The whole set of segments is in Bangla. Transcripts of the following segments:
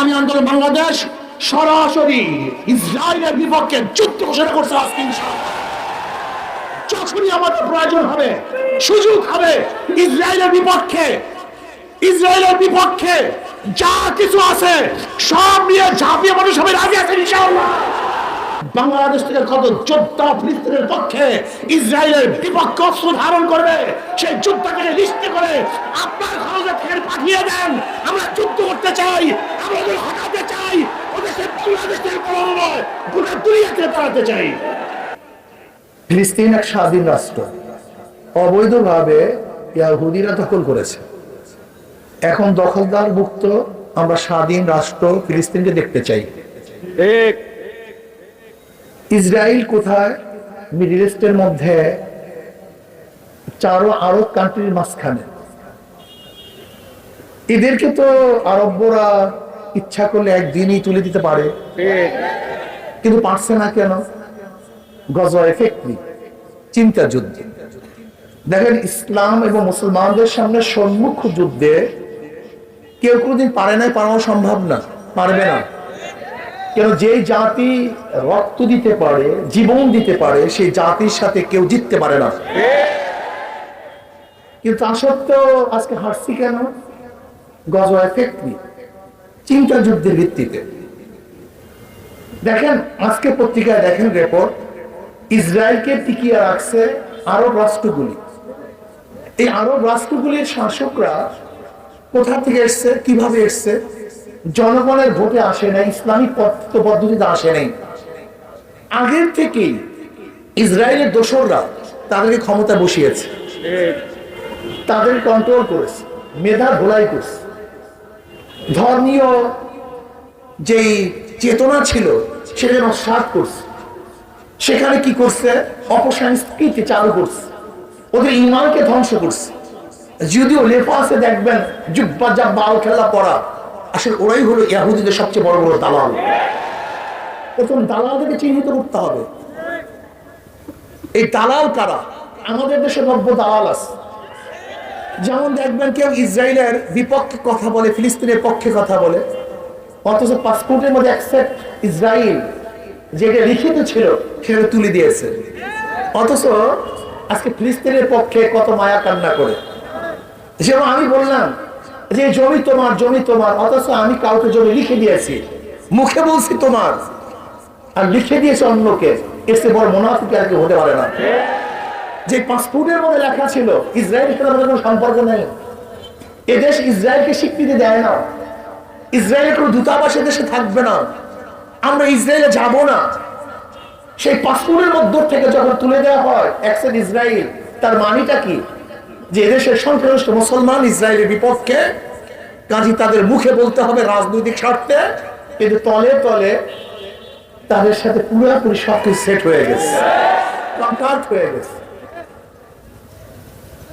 ইসলামী আন্দোলন বাংলাদেশ সরাসরি ইসরায়েলের বিপক্ষে যুদ্ধ ঘোষণা করছে আজকে যখনই আমাদের প্রয়োজন হবে, সুযোগ হবে, ইসরায়েলের বিপক্ষে ইসরায়েলের বিপক্ষে যা কিছু আছে, সব নিয়ে ঝাঁপিয়ে মানুষ হবে রাজি আছে ইনশাআল্লাহ। বাংলাদেশ থেকে কত যোদ্ধা ফিলিস্তিনের পক্ষে ইসরায়েলের বিপক্ষে অস্ত্র ধারণ করবে? সেই যুদ্ধকে লিস্টে করে আপনার খরচে ফের পাঠিয়ে দেন। আমরা যুদ্ধ করতে চাই আমরা ওদের হটাতে চাই ওদেরকে বাংলাদেশ থেকে গোটা দুনিয়াকে তাড়াতে চাই। ফিলিস্তিন এক স্বাধীন রাষ্ট্র। অবৈধভাবে ইয়াহুদিরা দখল করেছে। এখন দখলদার মুক্ত আমরা স্বাধীন রাষ্ট্র ফিলিস্তিনকে দেখতে চাই। ইসরায়েল কোথায়? মিডিল ইস্টের মধ্যে চারো আরব কান্ট্রির মাঝখানে। এদেরকে তো আরবরা ইচ্ছা করলে একদিনই তুলে দিতে পারে। কিন্তু পারছে না কেন? গজা এফেক্টলি চিন্তা যুদ্ধ। দেখেন, ইসলাম এবং মুসলমানদের সামনে সম্মুখ যুদ্ধে কেউ কোনোদিন পারে নাই পারানো সম্ভব না, পারবে না। কেন যে জাতি রক্ত দিতে পারে, জীবন দিতে পারে, সেই জাতির সাথে কেউ জিততে পারে না। কিন্তু তা সত্ত্বেও আজকে হারছি কেন? গজ এফেক্টলি চিন্তা যুদ্ধের ভিত্তিতে। দেখেন, আজকে পত্রিকায় দেখেন রেপোর্ট ইসরায়েলকে টিকিয়ে রাখছে আরব রাষ্ট্রগুলি। এই আরব রাষ্ট্রগুলির শাসকরা কোথা থেকে এসছে, কীভাবে এসছে? জনগণের ভোটে আসে নাই, ইসলামিক পদ্ধতিতে আসে নাই। আগের থেকেই ইসরায়েলের দোসররা তাদেরকে ক্ষমতা বসিয়েছে। তাদের কন্ট্রোল করেছে, মেধা ধোলাই করছে। ধর্মীয় যেই চেতনা ছিল সেটা নস্বাত করছে। সেখানে কি করছে? অপসংস্কৃতি চালু করছে। ওদের ইমানকে ধ্বংস করছে। যদিও লেফাসে দেখবেন জুব্বা জাব্বা আল খেলা পড়া আসলে ওরাই হলো ইয়াহুদিদের সবচেয়ে বড় বড় দালাল। প্রথম দালালদেরকে চিহ্নিত করতে হবে। এই দালাল কারা? আমাদের দেশে নব্য দালাল আছে। যেমন দেখবেন কেউ ইসরায়েলের বিপক্ষে কথা বলে, ফিলিস্তিনের পক্ষে কথা বলে, অথচ পাসপোর্টের মধ্যে অ্যাকসেপ্ট ইসরায়েল যেটা লিখিত ছিল, সেটা তুলে দিয়েছে। অথচ আজকে ফিলিস্তিনের পক্ষে কত মায়া কান্না করে। যেমন আমি বললাম যে জমি তোমার জমি তোমার, অথচ আমি কাউকে জমি লিখে দিয়েছি। মুখে বলছি তোমার। আর লিখে দিয়েছে অন্যকে। চেয়ে বড় মোনাফিক আর কি হতে পারে না। যে পাসপোর্টের মধ্যে লেখা ছিল ইসরায়েলের সাথে কোনো সম্পর্ক নেই। এদেশ ইসরায়েলকে স্বীকৃতি দেয় না। ইসরায়েলের কোনো দূতাবাস দেশে থাকবে না। আমরা ইসরায়েলে যাব না। সেই পাসপোর্টের মধ্য থেকে যখন তুলে দেওয়া হয় অ্যাকসেন্ট ইসরায়েল, তার মানিটা কি? যে এদেশের সংখ্যাগরিষ্ঠ মুসলমান ইসরায়েলের বিপক্ষে, কাজী তাদের মুখে বলতে হবে রাজনৈতিক স্বার্থে, কিন্তু তলে তলে তাদের সাথে পুরোপুরি সবকিছু সেট হয়ে গেছে। হয়ে গেছে।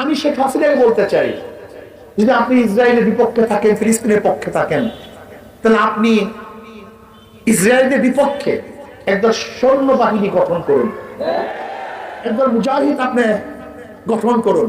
আমি শেখ হাসিনাকে বলতে চাই, যদি আপনি ইসরায়েলের বিপক্ষে থাকেন, ফিলিস্তিনের পক্ষে থাকেন, তাহলে আপনি ইসরায়েলের বিপক্ষে একদল সৈন্য বাহিনী গঠন করুন। একদল মুজাহিদ আপনি গঠন করুন।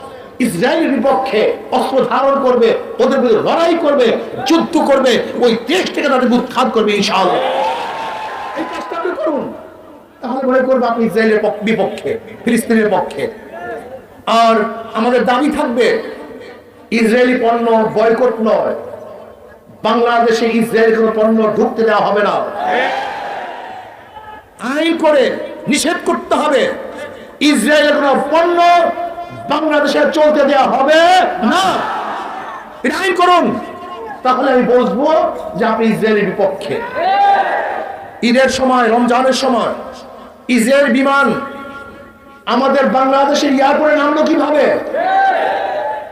ইসরায়েলের বিপক্ষে অস্ত্র ধারণ করবে, ওদের বিরুদ্ধে লড়াই করবে, যুদ্ধ করবে, ওই দেশ থেকে তাদের উৎখাত করবে, ইনশাআল্লাহ। এই কাজটা করুন। তাহলে মনে করব আপনি ইসরায়েলের পক্ষ- বিপক্ষে, ফিলিস্তিনের পক্ষে। আর আমাদের দাবি থাকবে, ইসরায়েলি পণ্য বয়কট নয়। বাংলাদেশে ইসরায়েল কোনো পণ্য ঢুকতে দেওয়া হবে না। আইন করে নিষেধ করতে হবে, ইসরায়েলের কোনো পণ্য বাংলাদেশে চলতে দেওয়া হবে না। এটা আইন করুন। তাহলে আমি বুঝব যে আপনি ইসরায়েলের বিপক্ষে। ঈদের সময়, রমজানের সময় ইসরায়েল বিমান আমাদের বাংলাদেশের এয়ারপোর্টে নামলো কীভাবে?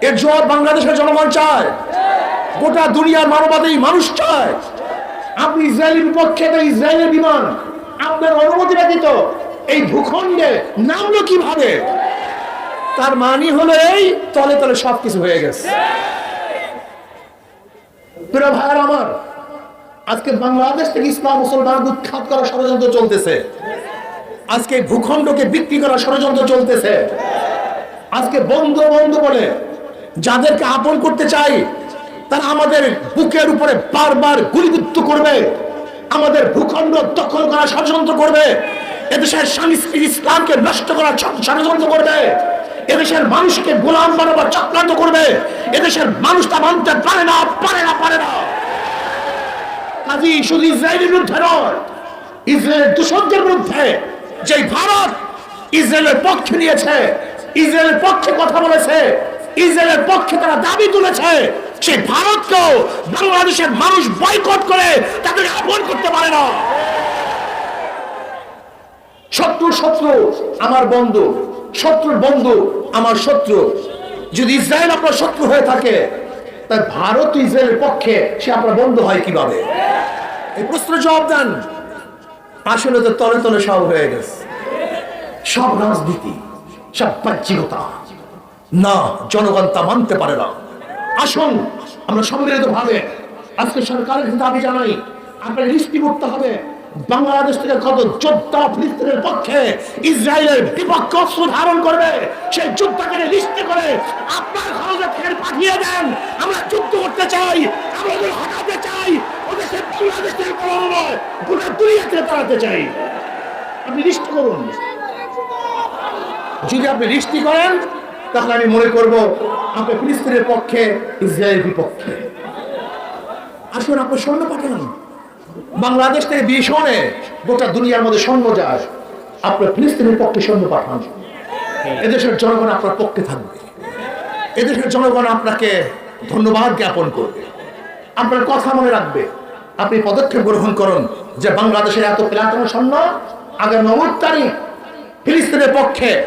এর জবাব বাংলাদেশের জনগণ চায়। গোটা দুনিয়ার মানবাদী মানুষ চায়। আপনি ইসরায়েলের বিপক্ষে তো ইসরায়েলের বিমান। আপনার অনুমতি ব্যতীত এই ভূখণ্ডে নামলো কীভাবে? তার মানি হলো এই, তলে তলে সবকিছু হয়ে গেছে। আমার, আজকে বাংলাদেশ থেকে ইসলাম মুসলমান উৎখাত ষড়যন্ত্র চলতেছে। আজকে ভূখণ্ডকে বিক্রি ষড়যন্ত্র চলতেছে। আজকে বন্ধু বন্ধু বলে যাদেরকে আপন করতে চাই, তারা আমাদের বুকের উপরে বারবার গুলিবিদ্ধ করবে। আমাদের ভূখণ্ড দখল করার ষড়যন্ত্র করবে। এদেশের সংস্কৃতি ইসলামকে নষ্ট করার ষ- ষড়যন্ত্র করবে। এদেশের মানুষকে গোলাম বানাবার চক্রান্ত করবে। এদেশের মানুষ তা মানতে পারে না পারে না পারে না। কাজী শুধু ইসরায়েলের বিরুদ্ধে নয়, ইসরায়েলের দূষণদের বিরুদ্ধে যে ভারত ইসরায়েলের পক্ষে নিয়েছে, ইসরায়েলের পক্ষে কথা বলেছে, ইসরায়েলের পক্ষে তারা দাবি তুলেছে, সেই ভারতকেও বাংলাদেশের মানুষ বয়কট করে তাদেরকে আপন করতে পারে না। শত্রু শত্রু, আমার বন্ধু। শত্রুর বন্ধু, আমার শত্রু। যদি ইসরায়েল আপনার শত্রু হয়ে থাকে তাই ভারত ইসরায়েলের পক্ষে সে আপনার বন্ধু হয় কীভাবে? এই প্রশ্ন জবাব দেন। আসলে তো তলে তলে সব হয়ে গেছে। সব রাজনীতি, সব বাহ্যিকতা। না, জনগণ তা মানতে পারে না। আসুন, আমরা সম্মিলিত ভাবে আজকে সরকারের দাবি জানাই, আপনার লিস্টি করতে হবে? বাংলাদেশ থেকে কত যোদ্ধা ফিলিস্তিনের পক্ষে ইসরায়েলের বিপক্ষে অস্ত্র ধারণ করবে? সেই যুদ্ধকে লিস্টে করে আপনার খরচে থেকে পাঠিয়ে দেন। আমরা যুদ্ধ করতে চাই, আমরা হটাতে চাই, ওদেরকে দুনিয়াতে পালাতে চাই। আপনি লিস্ট করুন। যদি আপনি লিস্টি করেন, তাহলে আমি মনে করব আপনি ফিলিস্তিনের পক্ষে, ইসরায়েলের বিপক্ষে। আসুন আপনি সৈন্য পাঠান। বাংলাদেশ থেকে ভীষণে গোটা দুনিয়ার মধ্যে সৈন্য যায়। আপনার ফিলিস্তিনের পক্ষে সৈন্য পাঠান। এদেশের জনগণ আপনার পক্ষে থাকবে। এদেশের জনগণ আপনাকে ধন্যবাদ জ্ঞাপন করবে। আপনার কথা মনে রাখবে। আপনি পদক্ষেপ গ্রহণ করুন যে বাংলাদেশের এত প্লাটন সৈন্য আগামী নব্বই তারিখ ফিলিস্তিনের পক্ষে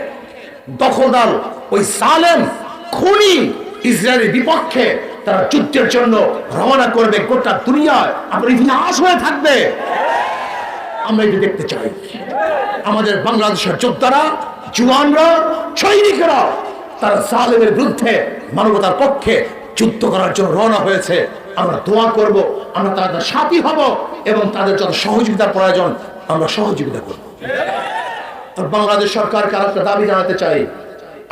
দখলদার ওই সালেম খুনি ইসরায়েলের বিপক্ষে তারা যুদ্ধের জন্য রওনা করবে গোটা দুনিয়ায়। আপনার ইতিহাস হয়ে থাকবে। আমরা এটি দেখতে চাই। আমাদের বাংলাদেশের যোদ্ধারা জুয়ানরা সৈনিকেরা, তারা সালেমের বিরুদ্ধে মানবতার পক্ষে যুদ্ধ করার জন্য রওনা হয়েছে। আমরা দোয়া করব, আমরা তাদের সাথী হব এবং তাদের যত সহযোগিতার প্রয়োজন, আমরা সহযোগিতা করব। বাংলাদেশ সরকারকে আর একটা দাবি জানাতে চাই।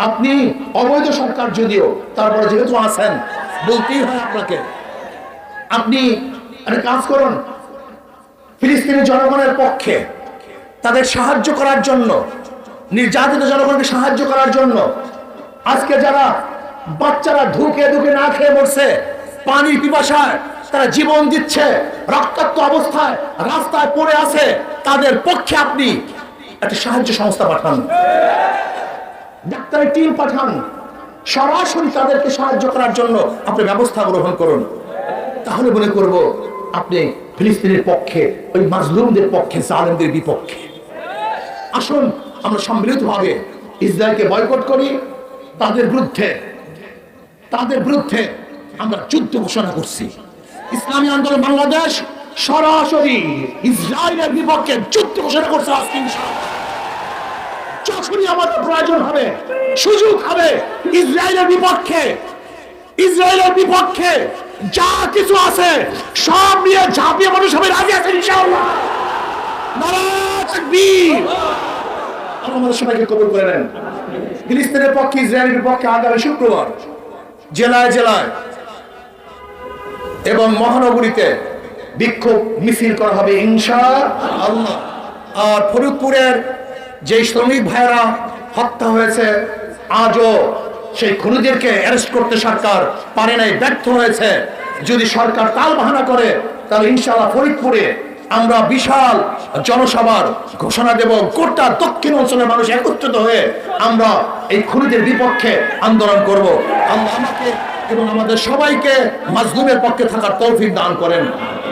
আপনি অবৈধ সরকার যদিও, তারপরে যেহেতু আছেন বলতেই হয় আপনাকে, আপনি একটা কাজ করুন। ফিলিস্তিনি জনগণের পক্ষে তাদের সাহায্য করার জন্য, নির্যাতিত জনগণকে সাহায্য করার জন্য আজকে যারা বাচ্চারা ধুকে ধুকে না খেয়ে মরছে, পানির পিপাসায় তারা জীবন দিচ্ছে, রক্তাক্ত অবস্থায় রাস্তায় পড়ে আছে, তাদের পক্ষে আপনি একটা সাহায্য সংস্থা পাঠান। ডাক্তারের টিম পাঠান। সরাসরি তাদেরকে সাহায্য করার জন্য আপনি ব্যবস্থা গ্রহণ করুন। তাহলে মনে করব আপনি ফিলিস্তিনের পক্ষে, ওই মাজলুমদের পক্ষে, জালেমদের বিপক্ষে। আসুন, আমরা সম্মিলিতভাবে ইসরায়েলকে বয়কট করি। তাদের বিরুদ্ধে তাদের বিরুদ্ধে আমরা যুদ্ধ ঘোষণা করছি। ইসলামী আন্দোলন বাংলাদেশ সরাসরি ইসরায়েলের বিপক্ষে যুদ্ধ ঘোষণা করছে আজকে যখনই আমাদের প্রয়োজন হবে। সুযোগ হবে ইসরায়েলের বিপক্ষে। ইসরায়েলের বিপক্ষে যা কিছু আছে সব নিয়ে ঝাঁপিয়ে মানুষ হবে রাজি আছে আমাদের সবাইকে কবুল করে নেন। ফিলিস্তিনের পক্ষে, ইসরায়েলের বিপক্ষে আগামী শুক্রবার জেলায় জেলায় এবং মহানগরীতে বিক্ষোভ মিছিল করা হবে ইনশা আল্লাহ আর ফরিদপুরের যে শ্রমিক ভাইয়েরা হত্যা হয়েছে, আজও সেই খুনিদেরকে অ্যারেস্ট করতে সরকার পারে নাই, ব্যর্থ হয়েছে। যদি সরকার তাল বাহানা করে, তাহলে ইনশাআল্লাহ ফরিদপুরে আমরা বিশাল জনসভার ঘোষণা দেব। গোটা দক্ষিণ অঞ্চলের মানুষ একত্রিত হয়ে আমরা এই খুনিদের বিপক্ষে আন্দোলন করব। আল্লাহ আমাকে এবং আমাদের সবাইকে মাজলুমের পক্ষে থাকার তৌফিক দান করেন।